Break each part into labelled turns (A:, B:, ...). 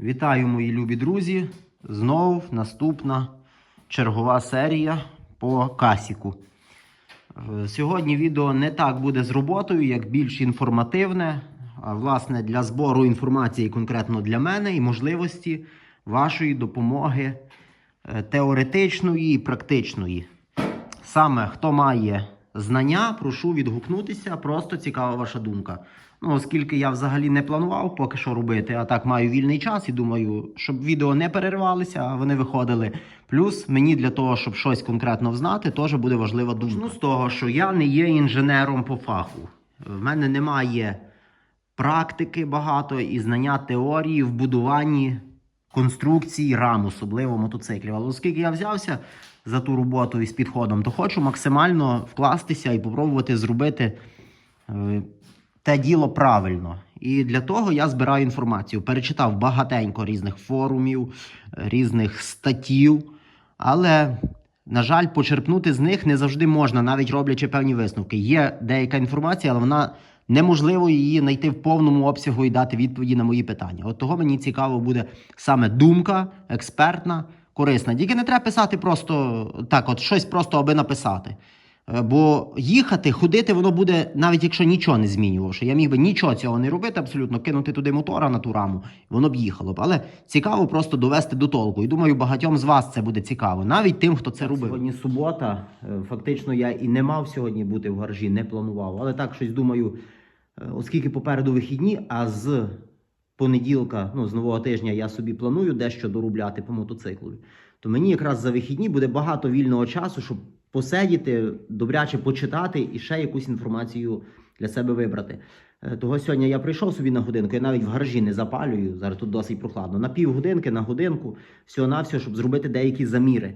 A: Вітаю, мої любі друзі! Знов наступна чергова серія по касіку. Е, Сьогодні відео не так буде з роботою, як більш інформативне, а власне для збору інформації конкретно для мене і можливості вашої допомоги е, теоретичної і практичної. Саме хто має знання, прошу відгукнутися, просто цікава ваша думка. Ну, оскільки я взагалі не планував поки що робити, а так маю вільний час і думаю, щоб відео не переривалися, а вони виходили. Плюс мені для того, щоб щось конкретно взнати, теж буде важлива думка. Ну, з того, що я не є інженером по фаху. В мене немає практики багато і знання теорії в будуванні конструкцій рам, особливо мотоциклів. Але оскільки я взявся за ту роботу із підходом, то хочу максимально вкластися і попробувати зробити е, те діло правильно. І для того я збираю інформацію. Перечитав багатенько різних форумів, різних статтів, але. На жаль, почерпнути з них не завжди можна, навіть роблячи певні висновки. Є деяка інформація, але вона неможливо її знайти в повному обсягу і дати відповіді на мої питання. От того мені цікаво буде саме думка, експертна, корисна. Тільки не треба писати просто так, от щось просто аби написати. Е, Бо їхати, ходити, воно буде, навіть якщо нічого не змінювавши. Я міг би нічого цього не робити, абсолютно кинути туди мотора на ту раму, воно б їхало б. Але цікаво просто довести до толку. І думаю, багатьом з вас це буде цікаво, навіть тим, хто це робив. Сьогодні субота. е, Фактично, я і не мав сьогодні бути в гаражі, не планував. Але так щось думаю, е, оскільки попереду вихідні, а з понеділка, ну з нового тижня, я собі планую дещо доробляти по мотоциклу. То мені якраз за вихідні буде багато вільного часу, щоб посидіти, добряче почитати і ще якусь інформацію для себе вибрати. Е, Того сьогодні я прийшов собі на годинку, я навіть в гаражі не запалюю. Зараз тут досить прохладно. На півгодинки, на годинку, всього на всього, щоб зробити деякі заміри.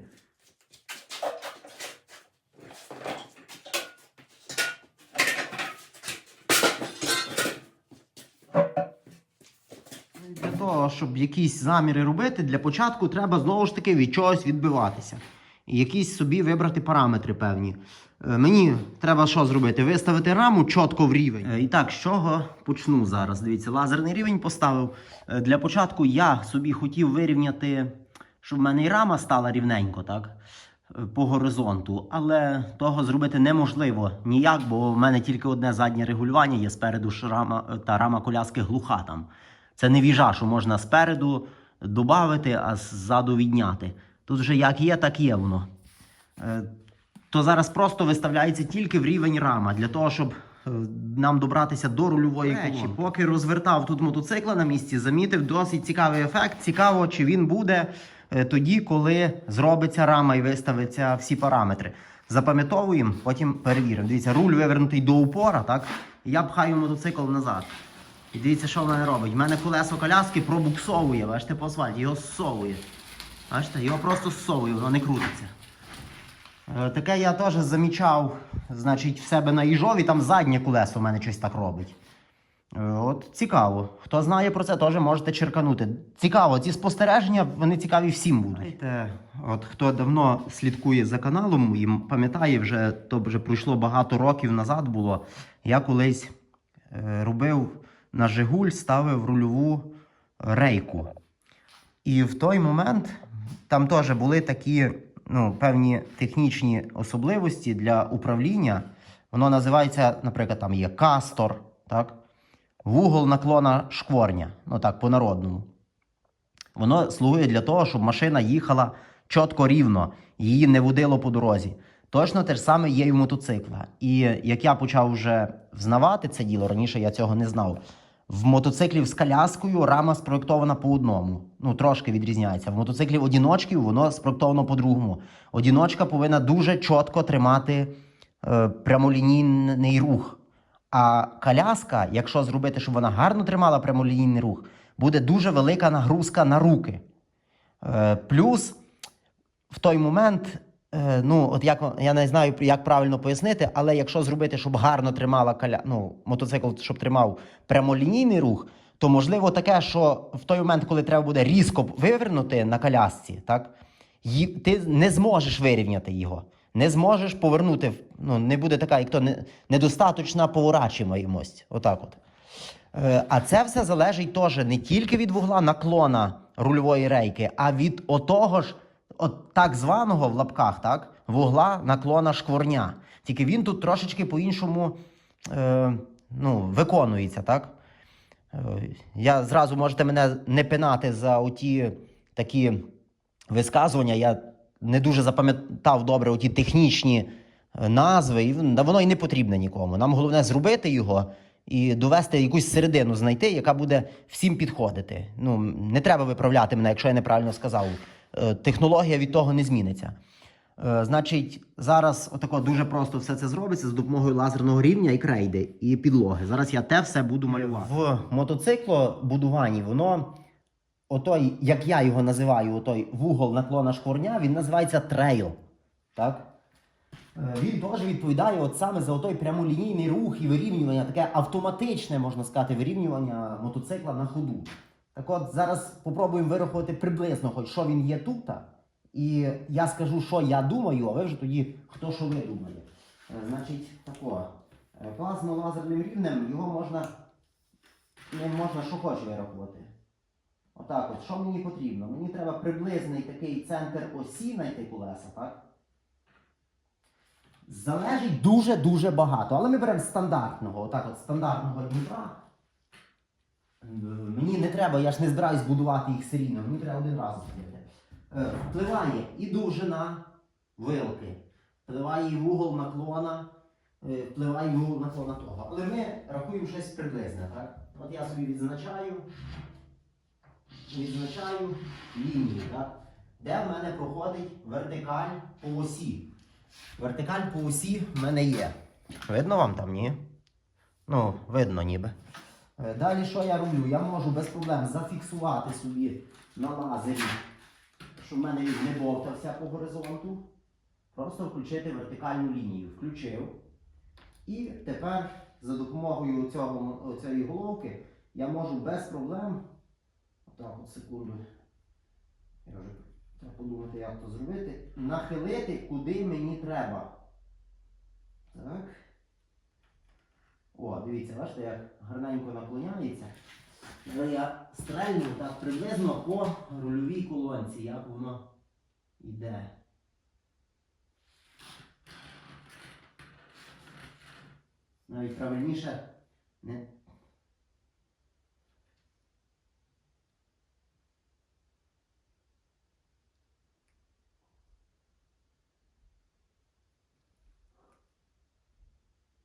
A: Для того, щоб якісь заміри робити, для початку треба знову ж таки від чогось відбиватися. Якісь собі вибрати параметри певні. Е, Мені треба що зробити? Виставити раму чітко в рівень. Е, І так, з чого почну зараз? Дивіться, лазерний рівень поставив. Е, Для початку я собі хотів вирівняти, щоб в мене і рама стала рівненько, так? По горизонту, але того зробити неможливо ніяк, бо в мене тільки одне заднє регулювання є спереду ж рама е, та рама коляски глуха там. Це не віжа, що можна спереду додати, а ззаду відняти. Тут вже як є, так є воно. Е, То зараз просто виставляється тільки в рівень рама для того, щоб е, нам добратися до рульової колонки. Поки розвертав тут мотоцикла на місці, замітив досить цікавий ефект. Цікаво, чи він буде е, тоді, коли зробиться рама і виставиться всі параметри. Запам'ятовуємо, потім перевіримо. Дивіться, руль вивернутий до упора, так? Я пхаю мотоцикл назад. І дивіться, що в мене робить. У мене колесо коляски пробуксовує, бачите, по асфальті, його ссовує. Бачите, його просто ссовує, воно не крутиться. Е, Таке я теж замічав, значить, в себе на їжові, там заднє колесо в мене щось так робить. Е, От цікаво. Хто знає про це, теж можете черканути. Цікаво, ці спостереження вони цікаві всім будуть. От хто давно слідкує за каналом моїм, пам'ятає, вже то вже пройшло багато років назад було. Я колись е, робив на Жигуль, ставив рульову рейку. І в той момент там теж були такі ну, певні технічні особливості для управління. Воно називається, наприклад, там є кастор, так? вугол наклона шкворня, ну так, по-народному. Воно слугує для того, щоб машина їхала чітко рівно, її не водило по дорозі. Точно те ж саме є і в мотоцикла. І як я почав вже взнавати це діло, раніше я цього не знав. В мотоциклів з коляскою рама спроєктована по одному. Ну, трошки відрізняється. В мотоциклів одіночків воно спроєктовано по-другому. Одіночка повинна дуже чітко тримати е, прямолінійний рух. А коляска, якщо зробити, щоб вона гарно тримала прямолінійний рух, буде дуже велика нагрузка на руки. Е, плюс в той момент, ну, от як я не знаю, як правильно пояснити, але якщо зробити, щоб гарно тримала каля... ну, мотоцикл, щоб тримав прямолінійний рух, то можливо таке, що в той момент, коли треба буде різко вивернути на колясці, так, ти не зможеш вирівняти його. Не зможеш повернути, ну, не буде така, як то не, недостаточна поворачуваємость. Отак от. Е, А це все залежить теж не тільки від вугла наклона рульової рейки, а від отого ж, от так званого в лапках, так, вугла наклона шкворня. Тільки він тут трошечки по-іншому е, ну, виконується, так? Е, Я зразу можете мене не пинати за оті такі висказування. Я не дуже запам'ятав добре оті технічні е, назви, і воно і не потрібне нікому. Нам головне зробити його і довести якусь середину знайти, яка буде всім підходити. Ну, не треба виправляти мене, якщо я неправильно сказав. Е, Технологія від того не зміниться. Е, Значить, зараз отако дуже просто все це зробиться за допомогою лазерного рівня і крейди, і підлоги. Зараз я те все буду малювати. В мотоциклобудуванні воно, отой, як я його називаю, отой вугол наклона шкворня, він називається трейл. Так? Е, Він теж відповідає от саме за той прямолінійний рух і вирівнювання, таке автоматичне, можна сказати, вирівнювання мотоцикла на ходу. Так от зараз попробуємо вирахувати приблизно, хоч що він є тут. І я скажу, що я думаю, а ви вже тоді хто що ви думаєте. Е, Значить, тако. е, Плазмолазерним рівнем його можна, ну, можна що хоче вирахувати. Отак от, що мені потрібно? Мені треба приблизний такий центр осі знайти колеса, так? Залежить дуже-дуже багато. Але ми беремо стандартного, отак от стандартного Дніпра. Треба, я ж не збираюсь будувати їх серійно, мені треба один раз зробити. Е, Впливає і довжина вилки, впливає і вугол наклона, е, впливає і вугол наклона того. Але ми рахуємо щось приблизне, так? От я собі відзначаю, відзначаю лінію, так? де в мене проходить вертикаль по осі. Вертикаль по осі в мене є. Видно вам там, ні? Ну, видно ніби. Е, Далі що я роблю? Я можу без проблем зафіксувати собі на лазері, щоб в мене він не бовтався по горизонту. Просто включити вертикальну лінію. Включив. І тепер за допомогою цього, цієї головки я можу без проблем. Отак, от секунду. Я вже треба подумати, як то зробити. Нахилити, куди мені треба. Так. О, дивіться, бачите, як гарненько наклоняється. Але я стрельну так приблизно по рульовій колонці, як воно йде. Навіть правильніше не.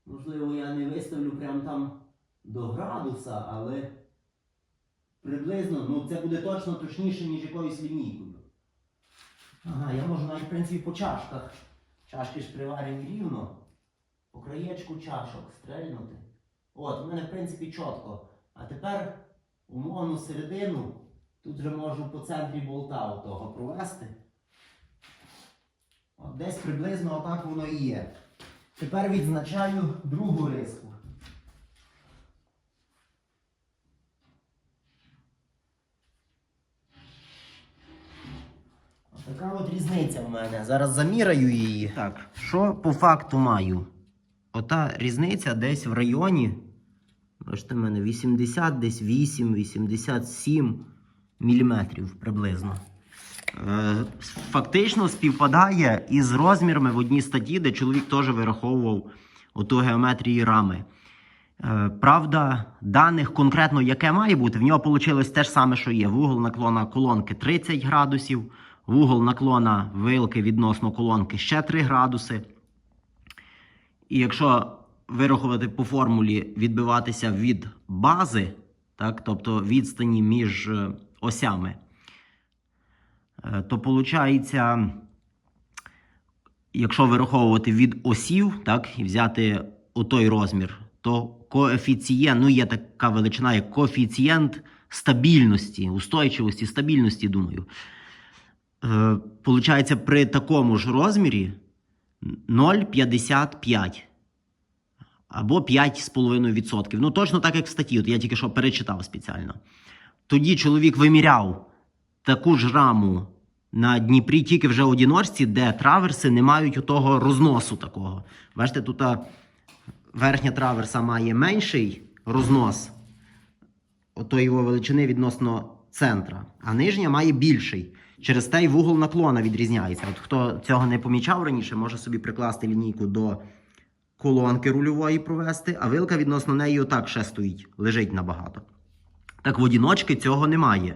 A: Можливо, я не виставлю прямо там до градуса, але приблизно, ну це буде точно точніше, ніж якоюсь лінійкою. Ага, я можу навіть в принципі по чашках. Чашки ж приварені рівно. По краєчку чашок стрельнути. От, у мене в принципі чітко. А тепер умовну середину тут вже можу по центрі болта того провести. От десь приблизно отак воно і є. Тепер відзначаю другу риску. Така от різниця в мене. Зараз заміряю її. Так, що по факту маю? Ота різниця десь в районі. Бачите, мене 80, десь 8, 87 міліметрів приблизно. Е, Фактично співпадає із розмірами в одній статті, де чоловік теж вираховував оту геометрії рами. Е, Правда, даних конкретно, яке має бути, в нього вийшло те ж саме, що є. Вугол наклона колонки 30 градусів, вугол наклона вилки відносно колонки ще 3 градуси. І якщо вирахувати по формулі відбиватися від бази, так, тобто відстані між е, осями, то виходить, якщо вираховувати від осів, так, і взяти отой розмір, то коефіцієнт, ну є така величина, як коефіцієнт стабільності, устойчивості, стабільності, думаю. Е, Получається, при такому ж розмірі 0,55 або 5,5%. Ну, точно так, як в статті. От я тільки що перечитав спеціально. Тоді чоловік виміряв таку ж раму на Дніпрі, тільки вже одіночці, де траверси не мають того розносу такого. Бачите, тут верхня траверса має менший рознос отої його величини відносно центра, а нижня має більший. Через те й вугол наклона відрізняється. От хто цього не помічав раніше, може собі прикласти лінійку до колонки рульової провести, а вилка відносно неї отак ще стоїть, лежить набагато. Так в одіночки цього немає.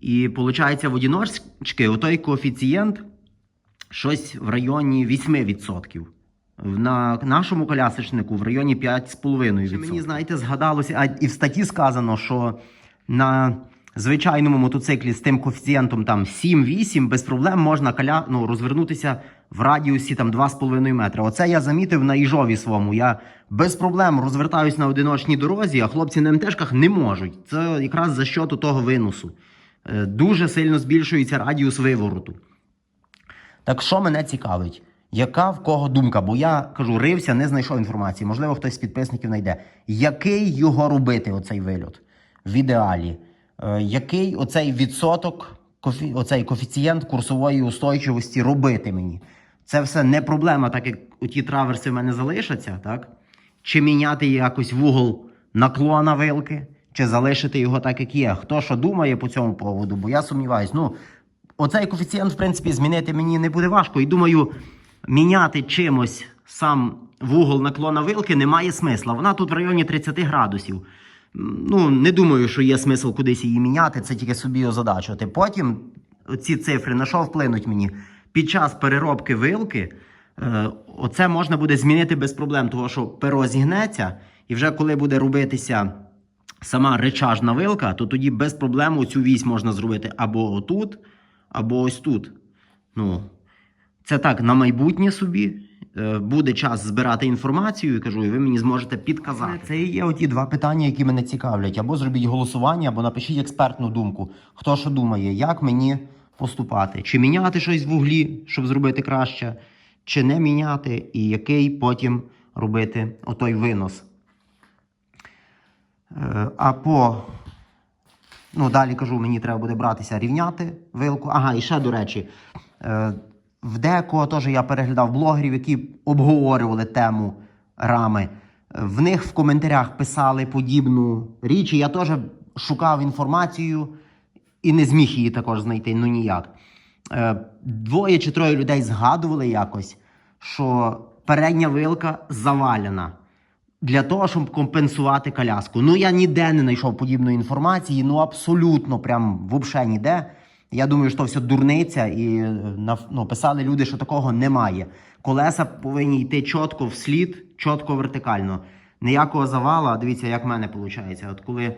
A: І виходить, в одіночки отой коефіцієнт щось в районі 8%. На нашому колясочнику в районі 5,5%. Мені, знаєте, згадалося, а і в статті сказано, що на звичайному мотоциклі з тим коефіцієнтом там 7-8 без проблем можна коля, ну, розвернутися в радіусі там 2,5 метра. Оце я замітив на Іжові своєму. Я без проблем розвертаюсь на одиночній дорозі, а хлопці на МТшках не можуть. Це якраз за счету того виносу. Е, Дуже сильно збільшується радіус вивороту. Так що мене цікавить? Яка в кого думка?О я кажу, рився, не знайшов інформації. Можливо, хтось з підписників знайде. Який його робити, оцей вильот? В ідеалі? Е, який оцей відсоток, оцей коефіцієнт курсової устойчивості робити мені? Це все не проблема, так як ті траверси в мене залишаться, так? Чи міняти якось вугол наклона вилки, чи залишити його так, як є. Хто що думає по цьому поводу? Бо я сумніваюсь. Ну, оцей коефіцієнт, в принципі, змінити мені не буде важко. І думаю, міняти чимось сам вугол наклона вилки немає смисла. Вона тут в районі 30 градусів. Ну, не думаю, що є смисл кудись її міняти, це тільки собі озадачувати. Потім ці цифри на що вплинуть мені? Під час переробки вилки, е, оце можна буде змінити без проблем, тому що перо зігнеться, і вже коли буде робитися сама речажна вилка, то тоді без проблем цю вісь можна зробити або отут, або ось тут. Ну, це так, на майбутнє собі. Е, Буде час збирати інформацію, і кажу, і ви мені зможете підказати. Це і є оті два питання, які мене цікавлять. Або зробіть голосування, або напишіть експертну думку. Хто що думає, як мені поступати? Чи міняти щось в вуглі, щоб зробити краще, чи не міняти, і який потім робити отой винос. Е, А по Ну, далі кажу, мені треба буде братися рівняти вилку. Ага, і ще до речі, е, в декого теж я переглядав блогерів, які обговорювали тему рами. В них в коментарях писали подібну річ. і Я теж шукав інформацію і не зміг її також знайти. Ну ніяк. Е, Двоє чи троє людей згадували якось, що передня вилка завалена для того, щоб компенсувати коляску. Ну, я ніде не знайшов подібної інформації, ну абсолютно, прям взагалі ніде. Я думаю, що все дурниця, і е, ну, писали люди, що такого немає. Колеса повинні йти чітко вслід, чітко вертикально. Ніякого завала, дивіться, як в мене виходить. От коли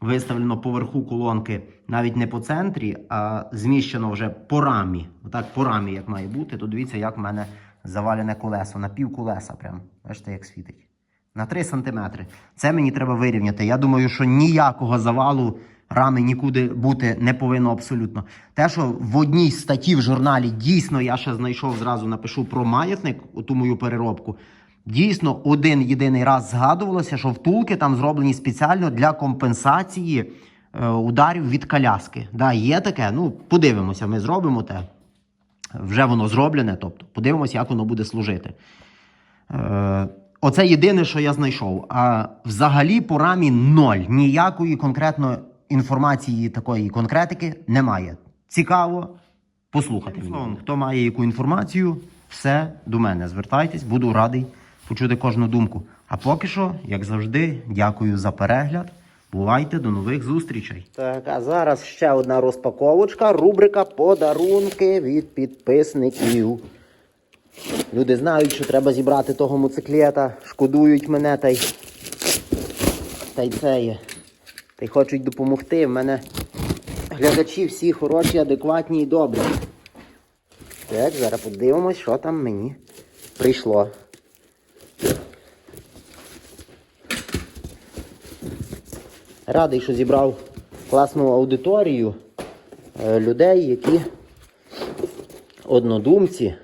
A: виставлено поверху колонки навіть не по центрі, а зміщено вже по рамі. Отак по рамі, як має бути, то дивіться, як в мене завалене колесо. На колеса прям. Бачите, як світить. На 3 сантиметри. Це мені треба вирівняти. Я думаю, що ніякого завалу рами нікуди бути не повинно абсолютно. Те, що в одній статті в журналі дійсно я ще знайшов, зразу напишу про маятник, ту мою переробку. Дійсно, один єдиний раз згадувалося, що втулки там зроблені спеціально для компенсації е, ударів від коляски. Да, є таке. Ну, подивимося, ми зробимо те. Вже воно зроблене, тобто подивимося, як воно буде служити. Е, Оце єдине, що я знайшов. А взагалі по рамі ноль. Ніякої конкретної інформації такої конкретики немає. Цікаво послухати. Мені. Хто має яку інформацію, все до мене. Звертайтесь, буду радий почути кожну думку. А поки що, як завжди, дякую за перегляд. Бувайте до нових зустрічей. Так, а зараз ще одна розпаковочка. Рубрика Подарунки від підписників. Люди знають, що треба зібрати того моциклета, шкодують мене та й. Та й це є. Та й хочуть допомогти. В мене глядачі всі хороші, адекватні і добрі. Так, зараз подивимось, що там мені прийшло. Радий, що зібрав класну аудиторію е, людей, які однодумці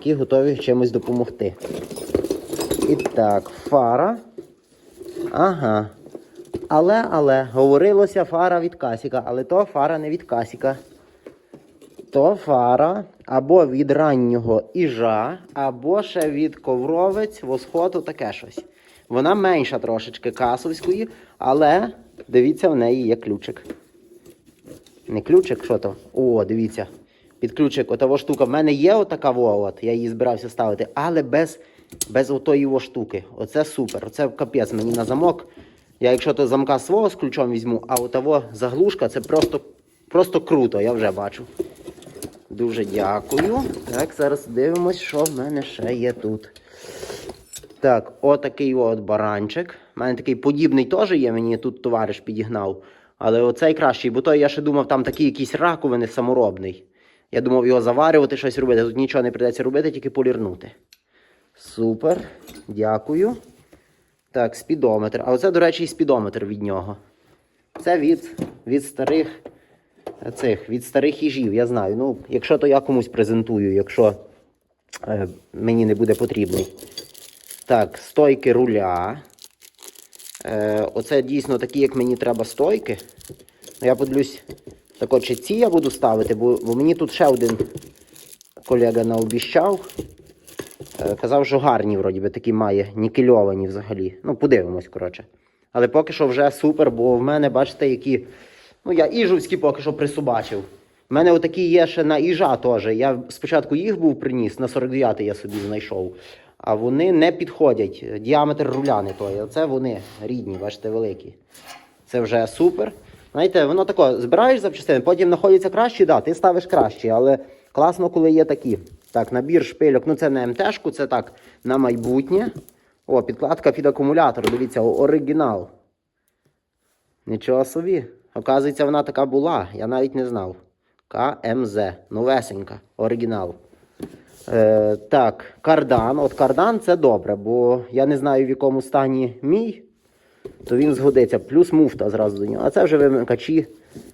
A: які готові чимось допомогти. І так, фара. Ага. Але, але, говорилося фара від Касіка, але то фара не від Касіка. То фара або від раннього іжа, або ще від ковровець, восходу, таке щось. Вона менша трошечки касовської, Але дивіться, в неї є ключик. Не ключик, що то? О, дивіться. Під ключик, отава штука. В мене є отака от, я її збирався ставити, але без, без отої во штуки. Оце супер. Оце капець мені на замок. Я якщо то замка свого з ключом візьму, а отаво заглушка, це просто, просто круто, я вже бачу. Дуже дякую. Так, зараз дивимось, що в мене ще є тут. Так, отакий от баранчик. У мене такий подібний теж є, мені тут товариш підігнав. Але оцей кращий, бо той я ще думав, там такий якийсь раковини саморобний. Я думав його заварювати, щось робити. Тут нічого не придеться робити, тільки полірнути. Супер. Дякую. Так, спідометр. А оце, до речі, і спідометр від нього. Це від, від старих цих, від старих їжів, я знаю. Ну, якщо то я комусь презентую, якщо е, мені не буде потрібний. Так, стойки руля. Е, оце дійсно такі, як мені треба стойки. Ну, Я подивлюсь, так от, чи ці я буду ставити, бо, бо мені тут ще один колега наобіщав. Е, казав, що гарні, вроді би, такі має, нікельовані взагалі. Ну, подивимось, коротше. Але поки що вже супер, бо в мене, бачите, які. Ну, я іжовські поки що присобачив. У мене отакі є ще на іжа теж. Я спочатку їх був приніс, на 49-й я собі знайшов. А вони не підходять. Діаметр руля не той. Оце вони рідні, бачите, великі. Це вже супер. Знаєте, воно тако, збираєш запчастини, потім знаходяться кращі, да, ти ставиш кращі, але класно, коли є такі. Так, набір шпильок, ну це не МТшку, це так на майбутнє. О, підкладка під акумулятор. Дивіться, оригінал. Нічого собі. Оказується, вона така була. Я навіть не знав. КМЗ. Новесенька. Оригінал. Е, так, кардан. От кардан це добре, бо я не знаю, в якому стані мій, то він згодиться. Плюс муфта зразу до нього. А це вже вимикачі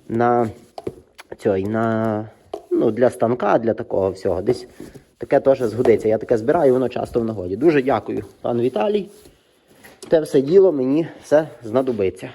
A: на цьой, на, ну, для станка, для такого всього. Десь таке теж згодиться. Я таке збираю, воно часто в нагоді. Дуже дякую, пан Віталій. Те все діло мені все знадобиться.